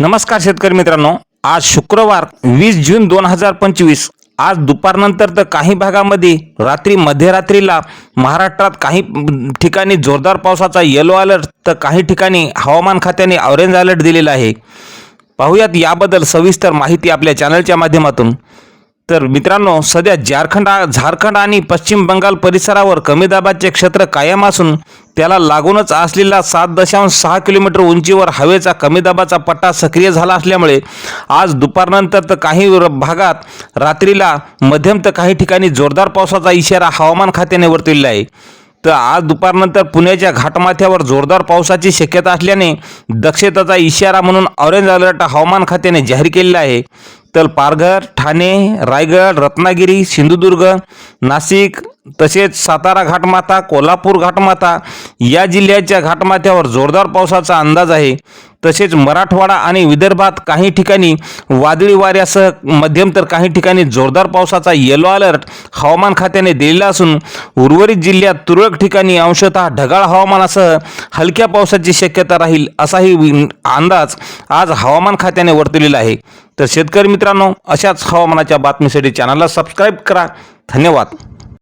नमस्कार शेतकरी मित्रांनो. आज शुक्रवार वीस जून दोन हजार पंचवीस. आज दुपारनंतर तर काही भागामध्ये रात्री मध्यरात्रीला महाराष्ट्रात काही ठिकाणी जोरदार पावसाचा येलो अलर्ट तर काही ठिकाणी हवामान खात्याने ऑरेंज अलर्ट दिलेला आहे. पाहूयात याबद्दल सविस्तर माहिती आपल्या चॅनलच्या माध्यमातून. तर मित्रांनो सध्या झारखंड झारखंड आणि पश्चिम बंगाल परिसरावर कमी दाबाचे क्षेत्र कायम असून त्याला लागूनच असलेला सात दशांश सहा किलोमीटर उंचीवर हवेचा कमी दाबाचा पट्टा सक्रिय झाला असल्यामुळे आज दुपारनंतर तर काही भागात रात्रीला मध्यम तर काही ठिकाणी जोरदार पावसाचा इशारा हवामान खात्याने वर्तविला आहे. तर आज दुपारनंतर पुण्याच्या घाटमाथ्यावर जोरदार पावसाची शक्यता असल्याने दक्षतेचा इशारा म्हणून ऑरेंज अलर्ट हवामान खात्याने जाहीर केलेला आहे. तर पारघर ठाणे रायगड रत्नागिरी सिंधुदुर्ग नाशिक तसेच सातारा घाटमाथा कोल्हापूर घाटमाथा या जिल्ह्याच्या घाटमाथ्यावर जोरदार पावसाचा अंदाज आहे. तसेच मराठवाडा आणि विदर्भात काही ठिकाणी वादळी वाऱ्यासह मध्यम तर काही ठिकाणी जोरदार पावसाचा येलो अलर्ट हवामान खात्याने दिलेला असून उर्वरित जिल्ह्यात तुरळक ठिकाणी अंशतः ढगाळ हवामानासह हलक्या पावसाची शक्यता राहील असाही अंदाज आज हवामान खात्याने वर्तवलेला आहे. तर शेतकरी मित्रांनो अशाच हवामानाच्या बातमीसाठी चॅनलला सबस्क्राईब करा. धन्यवाद.